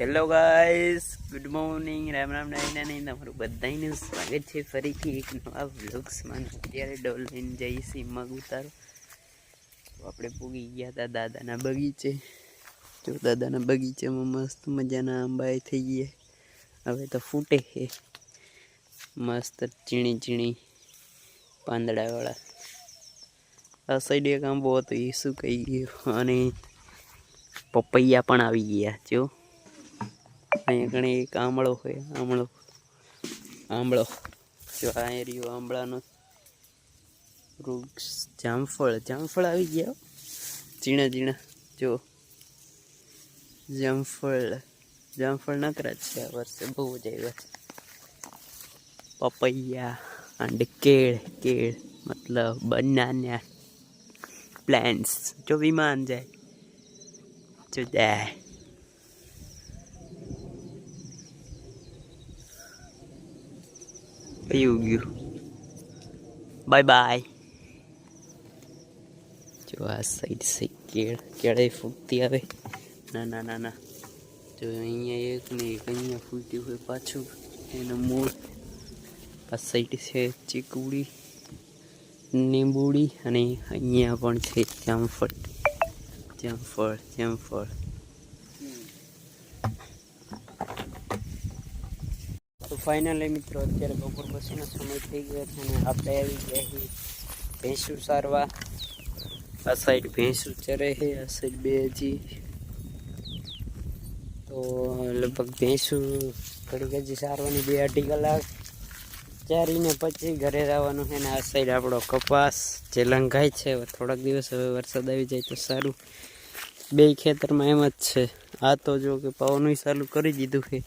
Hello guys good morning Ram Ram નાઈના નહીં તમારું બધાનું સ્વાગત છે. ફરીથી એક નવા વ્લોગ્સમાં અત્યારે ડોલ લઈને જઈ સીમમાં ઉતારો. તો આપણે પૂગી ગયા હતા દાદાના બગીચે. જો દાદાના બગીચામાં મસ્ત મજાના આંબા એ થઈ ગયા. હવે તો ફૂટે છે. મસ્ત ચીણી ચીણી પાંદડાવાળા. આ સાઈડ એક આંબો હતો, એ શું કહી ગયો? અને પપૈયા પણ આવી ગયા, જો. અહીંયા ઘણી એક આમળો હોય આમળો આમળો જો આ રહ્યો, આંબળાનો વૃક્ષ, જામફળ. જામફળ આવી ગયા. ઝીણા ઝીણા. જો, જામફળ. જામફળ નકરા છે આ વર્ષે. બહુ જ આવ્યા છે. પપૈયા અને કેળ કેળ, મતલબ બનાના પ્લાન્ટ્સ જો વિમાન જાય. જો જાય. કયું ગયું બાય બાય જો આ સાઈડ છે કેળ કેળે ફૂટતી આવે ના ના ના ના જો અહીંયા એક ને એક અહીંયા ફૂટ્યું હોય પાછું એનું મૂળ આ સાઈડ છે ચીકુડી લીંબુડી અને અહીંયા પણ છે જામફળ જામફળ જામફળ ફાઇનલી મિત્રો, અત્યારે બપોર પછીનો સમય થઈ ગયો છે અને આપણે આવી ગયા છીએ ભેંસું સારવા. આ સાઈડ ભેંસું ચરે છે, આ સાઈડ બે હજી. તો લગભગ ભેંસું ઘડીક હજી સારવાની બે અઢી કલાક ચારીને પછી ઘરે આવવાનું છે ને આ સાઈડ આપણો કપાસ જે લંઘાય છે થોડાક દિવસ હવે વરસાદ આવી જાય તો સારું. બે ખેતરમાં એમ જ છે. આ તો જો કે પાવાનું ચાલુ કરી દીધું છે.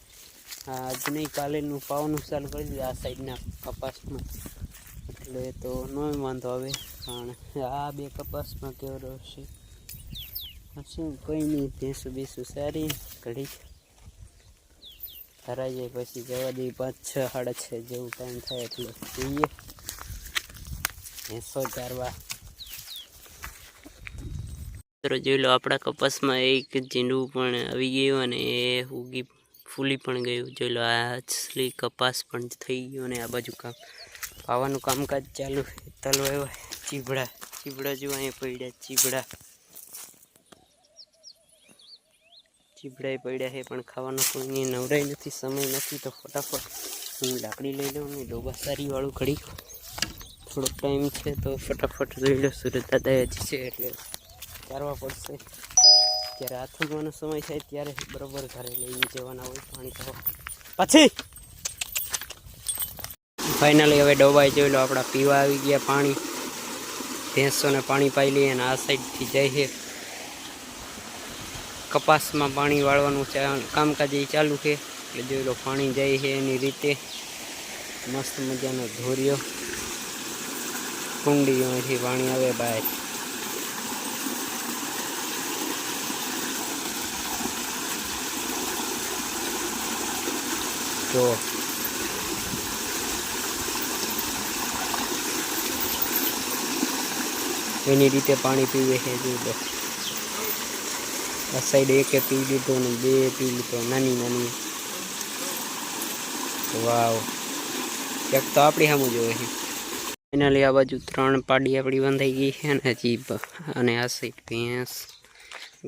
હા આજ નહીં કાલેનું પાવાનું ચાલુ કરી દીધું. આ સાઈડના કપાસમાં. એટલે તો ન વાંધો આવે. પણ આ બે કપાસમાં કેવો રહેશે? શું કંઈ નહીં. ભેંસું બેસું સારી ઘડી હરાઈ જાય પછી જવા દઈએ. પાંચ, છ, સાડા છ જેવું ટાઈમ થાય એટલે જોઈએ. ભેંસો ચારવા. જોઈ લો, આપણા કપાસમાં એક ઝીંડું પણ આવી ગયું અને એ ઉગી ફૂલી પણ ગયું. જોઈ લો, આ કપાસ પણ થઈ ગયો અને આ બાજુ કામ, પાવાનું કામકાજ ચાલુ છે. તલ વાવ્યા ચીબડા ચીબડા જો અહીંયા પડ્યા ચીબડા ચીબડા પડ્યા છે, પણ ખાવાનો કોઈની નવરાઈ નથી, સમય નથી, તો ફટાફટ હું લાકડી લઈ લઉં ને ડોબા સારી વાળું ઘડી. થોડોક ટાઈમ છે તો ફટાફટ જોઈ લો, સુરત દાદા હજી છે એટલે ચારવા પડશે. જ્યારે આથમવાનો સમય થાય ત્યારે બરોબર ઘરે લઈને જવાના હોય, પાણી થવા પછી. ફાઇનલી હવે ડોબાઈ જોઈ લો, આપણા પીવા આવી ગયા પાણી. ભેંસોને પાણી પાઈ લઈએ અને આ સાઈડથી જઈએ કપાસમાં પાણી વાળવાનું કામકાજ એ ચાલુ છે, એટલે જોઈ લો પાણી જાય છે એની રીતે. મસ્ત મજાનો ધોર્યો. કુંડીમાંથી પાણી આવે બહાર જો એની રીતે પાણી પીવે છે જો આ સાઈડ એકે પી લીધો ને બે પી લીધો, નાની નાની. વાવ. એક તો આપણી સામું જોવે છે ફાઇનલી આ બાજુ ત્રણ પાડી આપણી બંધાઈ ગઈ છે ને જીભ અને આ સાઈડ ભેંસ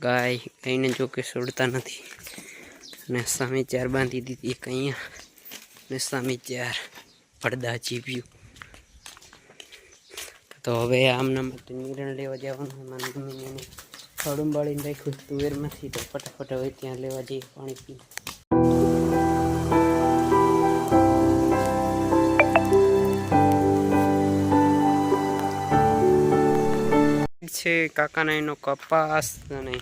ગાય કંઈને જો કે છોડતા નથી. અને સામે ચાર બાંધી દીધી એક અહીંયા અને સામે ચાર પડદા ચીપ્યું. તો હવે આમના માટે નિર્ણય લેવા જવાનું મારી મમ્મીને ખડું બાળીને રાખ્યું તુવેરમાંથી તો ફટાફટ હવે ત્યાં લેવા જઈએ પાણી પી છે કાકાના એનો કપાસ અને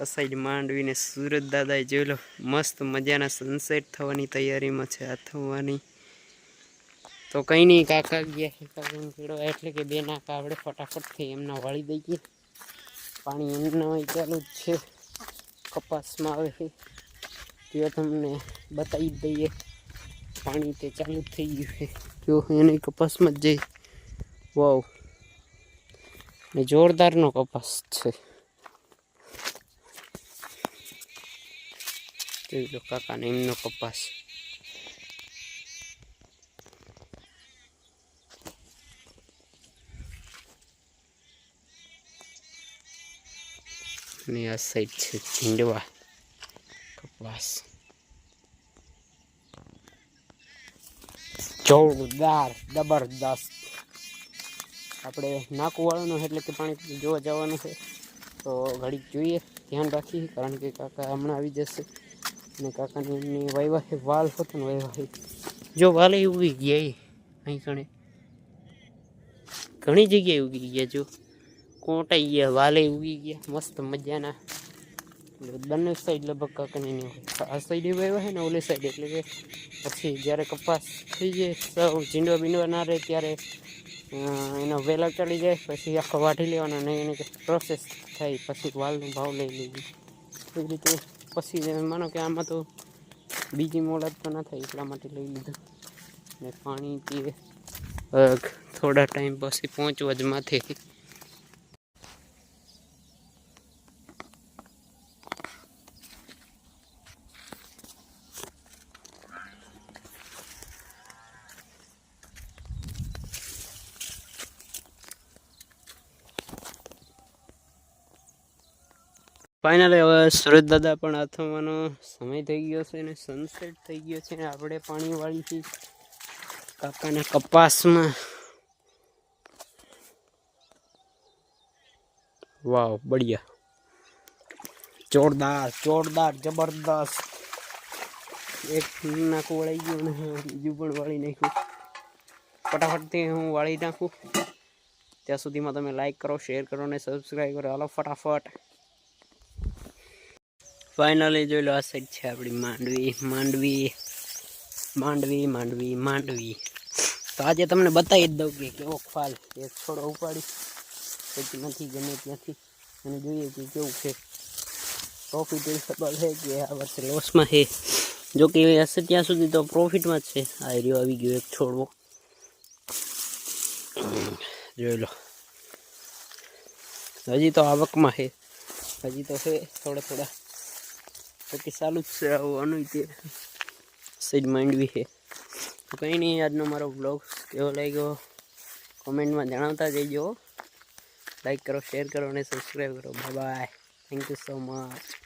આ સાઈડ માંડવીને સુરત દાદાએ જોઈ લો, મસ્ત મજાના સનસેટ થવાની તૈયારીમાં છે, આ થવાની. તો કંઈ નહીં કાકા ગયા એટલે કે બે નાકા આપણે ફટાફટથી એમના વાળી દઈએ પાણી એમના ચાલુ જ છે. કપાસમાં આવે છે. તે તમને બતાવી દઈએ. પાણી તે ચાલુ જ થઈ ગયું છે. જો, એને કપાસમાં જ જઈ. વાવ. ને જોરદારનો કપાસ છે. જોઈ લો કાકાને એમનો કપાસ અને આ સાઈડ છે ઝીંડવા કપાસ જોરદાર જબરદસ્ત આપણે નાકું વાળવાનું એટલે કે પાણી જોવા જવાનું છે તો ઘડીક જોઈએ ધ્યાન રાખીએ કારણ કે કાકા હમણાં આવી જશે અને કાકાને એમની વાયવા વાલ હતો ને વાયવા જો વાલે ઉગી ગયા એ અહીં કણે ઘણી જગ્યાએ ઉગી ગયા જો. કોટાઈ ગયા વાલે ઉગી ગયા મસ્ત મજાના. એટલે બંને સાઈડ લગભગ કાકાને નહીં હોય આ સાઈડ વાવ્યા છે ને ઓલી સાઈડ એટલે કે પછી જ્યારે કપાસ થઈ જાય સૌ ઝીંડવા બીંડવા ના રહે ત્યારે અ, એનો વેલા ચડી જાય પછી આખો વાઢી લેવાનો અને એની પ્રોસેસ થાય પછી વાલનો ભાવ લઈ લેવી એવી રીતે પછી માનો કે આમાં તો બીજી મોડત તો ના થાય એટલા માટે લઈ લીધું. ને પાણી પીએ. થોડા ટાઈમ પછી પહોંચવા જ માથે. ફાઇનલી હવે સુરત દાદા પણ આથમવાનો સમય થઈ ગયો છે ને સનસેટ થઈ ગયો છે ને આપણે પાણી વાળી છે કાકાના કપાસમાં. વાવ, બઢિયા. જોરદાર જોરદાર, જબરદસ્ત. એક નાખું વળાઈ ગયું ને બીજું પણ વાળી નાખ્યું. ફટાફટથી હું વાળી નાખું. ત્યાં સુધીમાં તમે લાઈક કરો શેર કરો ને સબસ્ક્રાઈબ કરો. હાલો, ફટાફટ. ફાઇનલી જોઈ લો, આ સાઈડ છે આપણી માંડવી માંડવી માંડવી માંડવી માંડવી. તો આજે તમને બતાવી જ દઉં કે કેવો ફાલ એક છોડો ઉપાડી, પછી નથી ગમે ત્યાંથી. અને જોઈએ કે કેવું છે. પ્રોફિટેબલ છે કે આ વર્ષે લોસમાં છે. જો કે હશે ત્યાં સુધી તો પ્રોફિટમાં જ છે. આ એરિયો આવી ગયો એક છોડવો. જોઈ લો. હજી તો આવકમાં છે. હજી તો છે થોડા થોડા. બાકી ચાલુ જ છે આવવાનું તે સાઈડ માંડવી છે. તો કંઈ નહીં, આજનો મારો બ્લોગ કેવો લાગ્યો કોમેન્ટમાં જણાવતા જઈજો. લાઈક કરો શેર કરો અને સબસ્ક્રાઈબ કરો. Bye thank you so much